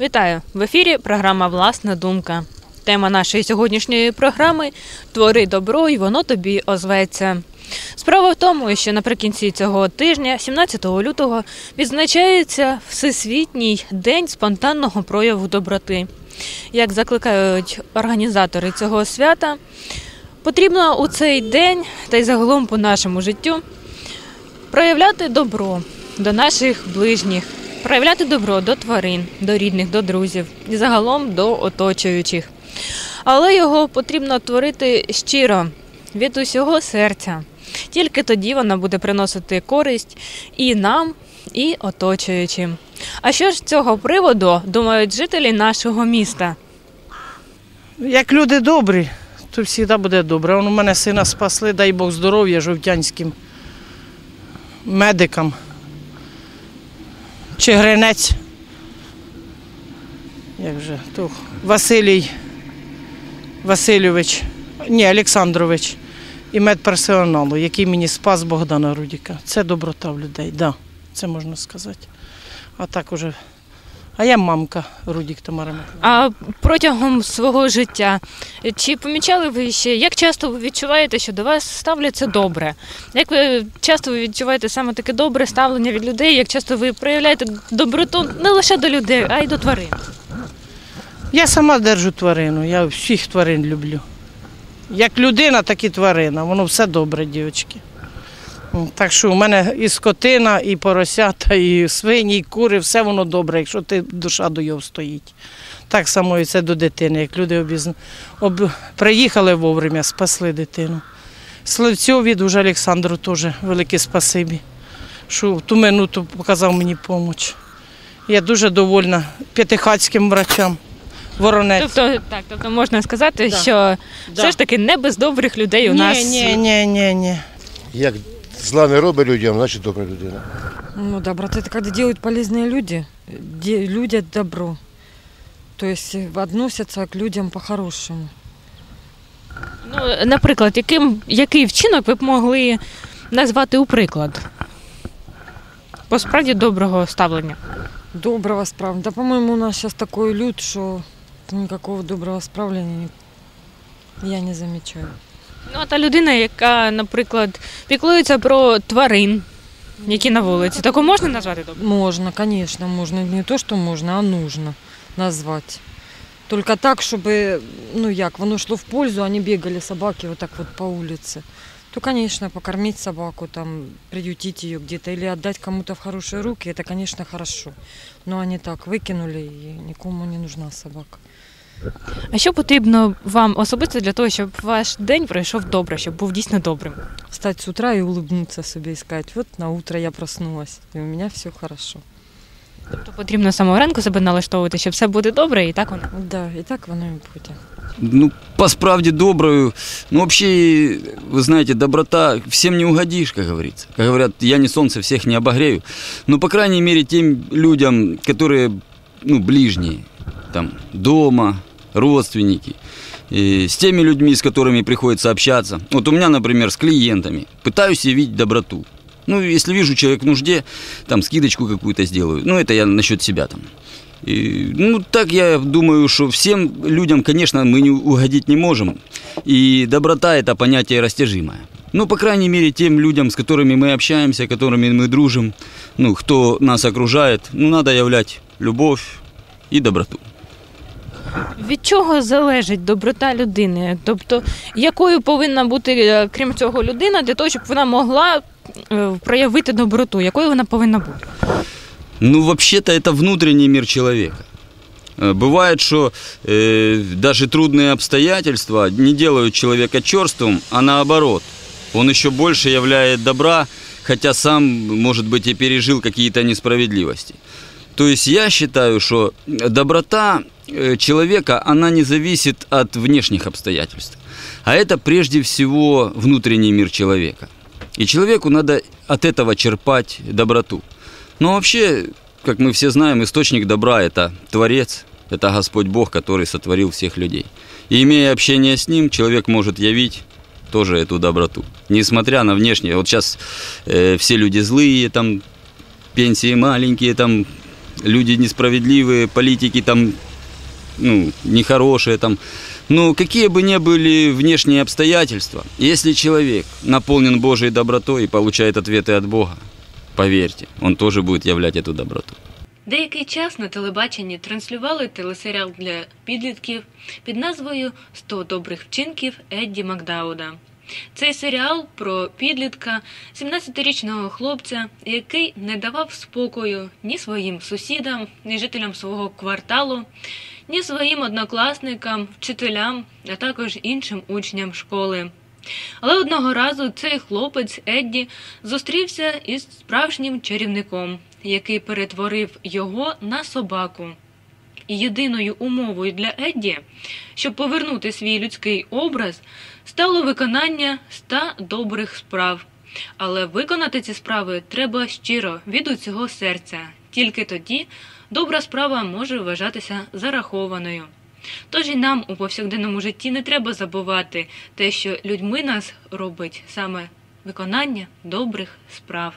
Вітаю! В ефірі програма Власна думка. Тема нашої сьогоднішньої програми Твори добро і воно тобі озветься. Справа в тому, що наприкінці цього тижня, 17 лютого, відзначається Всесвітній день спонтанного прояву доброти. Як закликають організатори цього свята, потрібно у цей день та й загалом по нашому життю проявляти добро до наших ближніх, проявляти добро до тварин, до рідних, до друзів і загалом до оточуючих. Але його потрібно творити щиро від усього серця. Тільки тоді вона буде приносити користь і нам, і оточуючим. А що ж з цього приводу думають жителі нашого міста? Як люди добрі, то завжди буде добре. У мене сина спасли, дай Бог здоров'я жовтянським медикам. Чигринець. Як же, то Василій Васильович, ні, Олександрович і медперсоналу, який мені спас Богдана Рудіка. Це доброта в людей, да, це можна сказати. А так уже. А я мамка Рудік Тамара Михайлівна. А протягом свого життя чи помічали ви ще, як часто ви відчуваєте, що до вас ставляться добре? Як ви часто ви відчуваєте саме таке добре ставлення від людей? Як часто ви проявляєте доброту не лише до людей, а й до тварин? Я сама держу тварину, я всіх тварин люблю. Як людина, так і тварина. Воно все добре, дівчатки. Так що у мене і скотина, і поросята, і свині, і кури, все воно добре, якщо ти душа до його стоїть. Так само і це до дитини, як люди обізна... об... приїхали вовремя, спасли дитину. Сливцьові дуже Олександру теж велике спасибі, що в ту минуту показав мені допомогу. Я дуже довольна п'ятихатським врачам. Воронець. Тобто, так, тобто можна сказати, Да. що Да. все ж таки не без добрих людей у нас. Ні, ні, ні, ні. Як зла не робить людям, значить добра людина. Ну, доброта это когда делают полезные люди, де- люди добро. То есть э, относятся к людям по-хорошему. Ну, наприклад, яким, який вчинок ви б могли назвати у приклад? По справді доброго ставлення. Доброго справления. Да, по-моему, у нас сейчас такой люд, что никакого доброго справления не- я не замечаю. Ну, а та людина, яка, наприклад, піклується про тварин, які на вулиці, таку можна назвати добрим? Можно, конечно, можно. Не то, что можно, а нужно назвать. Только так, чтобы, ну як, воно шло в пользу, а не бегали собаки вот так вот по улице. То, конечно, покормить собаку, там, приютить ее где-то или отдать кому-то в хорошие руки, это, конечно, хорошо. Но они так выкинули, и никому не нужна собака. А що потрібно вам особисто для того, щоб ваш день пройшов добре, щоб був дійсно добрим? Встать с утра и улыбнуться себе и сказать, вот на утро я проснулась, и у меня все хорошо. Тобто потрібно з самого ранку себе налаштовувати, щоб все буде добре, і так воно. Да, и так воно и будет. Ну, по справде добрую. Ну, вообще, вы знаете, доброта всем не угодишь, как говорится. Как говорят, я не солнце, всех не обогрею. Но, по крайней мере, тем людям, которые, ну, ближние, там, дома, родственники, и с теми людьми, с которыми приходится общаться. Вот у меня, например, с клиентами. Пытаюсь явить доброту. Ну, если вижу человек в нужде, там, скидочку какую-то сделаю. Ну, это я насчет себя там. И, ну, так я думаю, что всем людям, конечно, мы не угодить не можем. И доброта – это понятие растяжимое. Ну, по крайней мере, тем людям, с которыми мы общаемся, которыми мы дружим, ну, кто нас окружает, ну, надо являть любовь и доброту. Від чого залежить доброта людини? Тобто, якою повинна бути, е, крім цього, людина для того, щоб вона могла е, проявити доброту? Якою вона повинна бути? Ну, вообще-то это внутренний мир человека. Э, Бывает, что э, даже трудные обстоятельства не делают человека черствым, а наоборот. Он еще больше являет добра, хотя сам, может быть, и пережил какие-то несправедливости. То есть я считаю, что доброта э, человека, она не зависит от внешних обстоятельств. А это прежде всего внутренний мир человека. И человеку надо от этого черпать доброту. Но вообще, как мы все знаем, источник добра – это Творец, это Господь Бог, который сотворил всех людей. И имея общение с Ним, человек может явить тоже эту доброту. Несмотря на внешнее, вот сейчас э, все люди злые, там пенсии маленькие, там люди несправедливые, политики там, ну, нехорошие там. Но какие бы ни были внешние обстоятельства, если человек наполнен Божьей добротой и получает ответы от Бога, поверьте, он тоже будет являть эту доброту. Деякий час на телебаченні транслювали телесеріал для підлітків під назвою «100 добрих вчинків Едді Макдауда. Цей серіал про підлітка, 17-річного хлопця, який не давав спокою ні своїм сусідам, ні жителям свого кварталу, ні своїм однокласникам, вчителям, а також іншим учням школи. Але одного разу цей хлопець Едді зустрівся із справжнім чарівником, який перетворив його на собаку. І єдиною умовою для Едді, щоб повернути свій людський образ, стало виконання ста добрих справ. Але виконати ці справи треба щиро від усього серця. Тільки тоді добра справа може вважатися зарахованою. Тож і нам у повсякденному житті не треба забувати те, що людьми нас робить саме виконання добрих справ.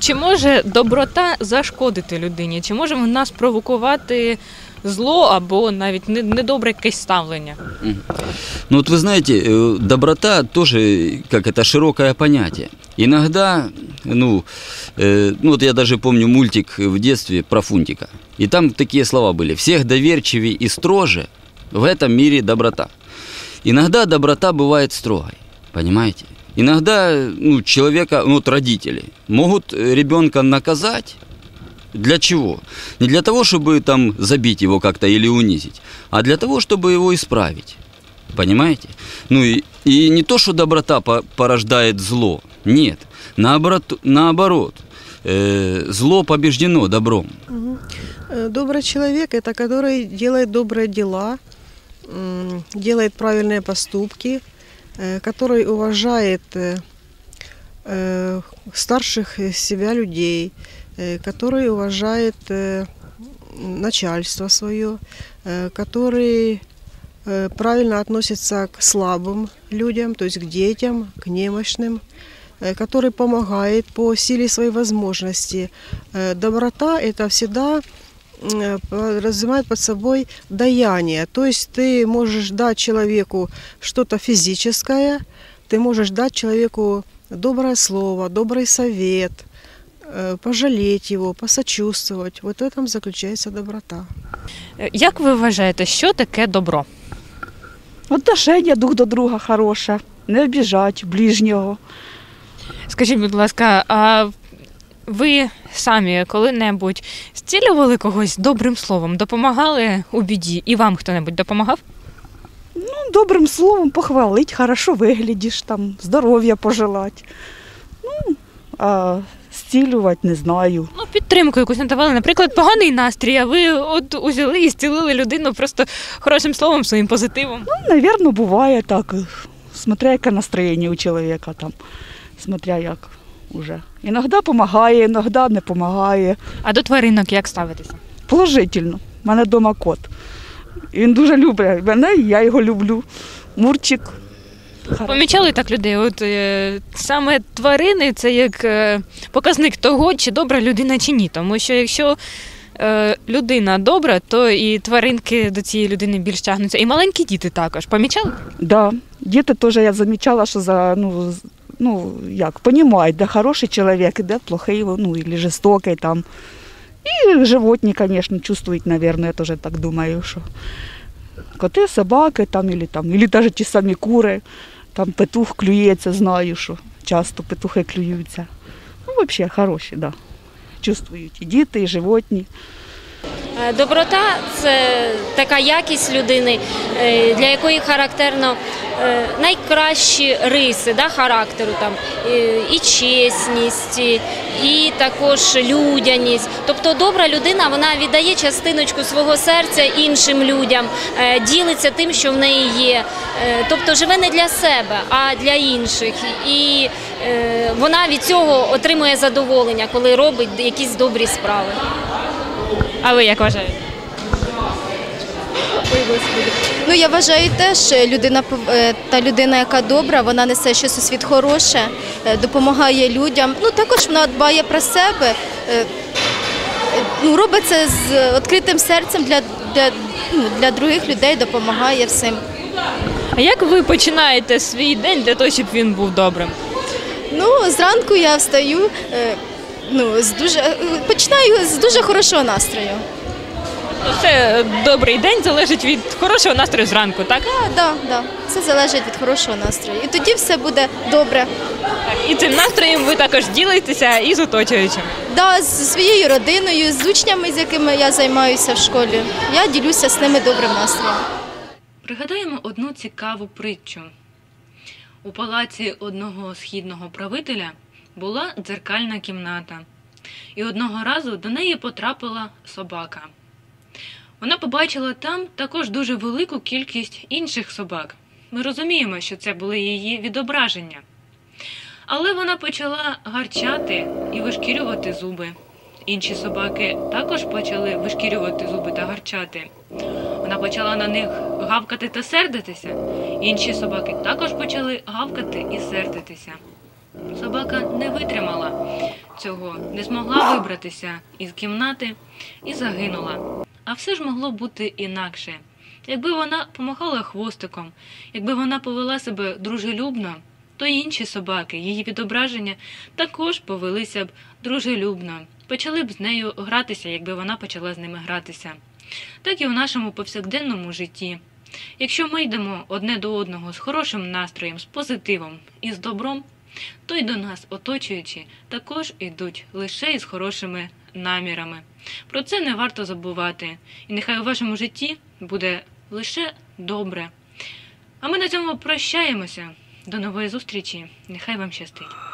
Чи може доброта зашкодити людині? Чи може вона спровокувати зло або навіть не- недобре якесь ставлення? Ну вот вы знаете, э, доброта тоже, как это широкое понятие. Иногда, ну, э, ну вот я даже помню мультик в детстве про Фунтика. И там такие слова были. Всех доверчивее и строже в этом мире доброта. Иногда доброта бывает строгой, понимаете? Иногда ну, человека, ну, вот родители, могут э, ребенка наказать, для чего? Не для того, чтобы там забить его как-то или унизить, а для того, чтобы его исправить. Понимаете? Ну и, и не то, что доброта по- порождает зло. Нет. Наоборот, наоборот э, зло побеждено добром. Э, Добрый человек – это который делает добрые дела, делает правильные поступки, который уважает э, э, старших э, себя людей, э, который уважает э, начальство свое, э, который э, правильно относится к слабым людям, то есть к детям, к немощным, э, который помогает по силе своей возможности. Э, Доброта – это всегда м, подразумевает под собой даяние. То есть ты можешь дать человеку что-то физическое, ты можешь дать человеку доброе слово, добрый совет, э, пожалеть его, посочувствовать. Вот в этом заключается доброта. Е, Як ви вважаєте, що таке добро? Отношення друг до друга хороше, не обіжать ближнього. Скажіть, будь ласка, а ви самі коли-небудь зцілювали когось добрим словом, допомагали у біді, і вам хто-небудь допомагав? Ну, добрим словом похвалить, хорошо виглядиш, там, здоров'я пожелать. Ну, а зцілювати не знаю. Ну, підтримку якусь надавали, наприклад, поганий настрій, а ви от узяли і зцілили людину просто хорошим словом, своїм позитивом. Ну, навірно, буває так. Смотря яке настроєння у чоловіка там, смотря як уже. Іноді допомагає, іноді не допомагає. А до тваринок як ставитися? Положительно. У мене вдома кот. Він дуже любить мене, і я його люблю. Мурчик. Помічали так людей? От е, саме тварини це як е, показник того, чи добра людина, чи ні. Тому що якщо е, людина добра, то і тваринки до цієї людини більш тягнуться. І маленькі діти також. Помічали? Да. Діти теж я замічала, що за ну, ну як, понімають, де хороший чоловік, де плохий, ну, или жорстокий там. І животні, звісно, чувствують, мабуть, я теж так думаю, що коти, собаки там, или там, или навіть ті самі кури, там петух клюється, знаю, що часто петухи клюються. Ну, взагалі, хороші, да. Чувствують і діти, і животні. Е, Доброта це така якість людини, е, для якої характерно е, найкращі риси да, характеру, там, і чесність, і- також людяність. Тобто добра людина вона віддає частиночку свого серця іншим людям, ділиться тим, що в неї є. Тобто живе не для себе, а для інших. І вона від цього отримує задоволення, коли робить якісь добрі справи. А ви як вважаєте? Ну я вважаю теж людина е, та людина, яка добра, вона несе щось у світ хороше, е, допомагає людям. Ну також вона дбає про себе. е, ну, робить це з відкритим серцем для, для, ну, для других людей, допомагає всім. А як ви починаєте свій день для того, щоб він був добрим? Ну, зранку я встаю, ну, з дуже, е, починаю з дуже хорошого настрою. Це добрий день залежить від хорошого настрою зранку, так? Так, да, да. Це залежить від хорошого настрою. І тоді все буде добре. Так. І цим настроєм ви також ділитеся із оточуючими. Да, з своєю родиною, з учнями, з якими я займаюся в школі. Я ділюся з ними добрим настроєм. Пригадаємо одну цікаву притчу. У палаці одного східного правителя була дзеркальна кімната, і одного разу до неї потрапила собака. Вона побачила там також дуже велику кількість інших собак. Ми розуміємо, що це були її відображення. Але вона почала гарчати і вишкірювати зуби. Інші собаки також почали вишкірювати зуби та гарчати. Вона почала на них гавкати та сердитися. Інші собаки також почали гавкати і сердитися. Собака не витримала цього, не змогла вибратися із кімнати і загинула. А все ж могло бути інакше. Якби вона помахала хвостиком, якби вона повела себе дружелюбно, то інші собаки, її відображення, також повелися б дружелюбно, почали б з нею гратися, якби вона почала з ними гратися. Так і в нашому повсякденному житті. Якщо ми йдемо одне до одного з хорошим настроєм, з позитивом і з добром, то й до нас, оточуючі, також йдуть лише із хорошими намірами. Про це не варто забувати, і нехай у вашому житті буде лише добре. А ми на цьому прощаємося. До нової зустрічі. Нехай вам щастить.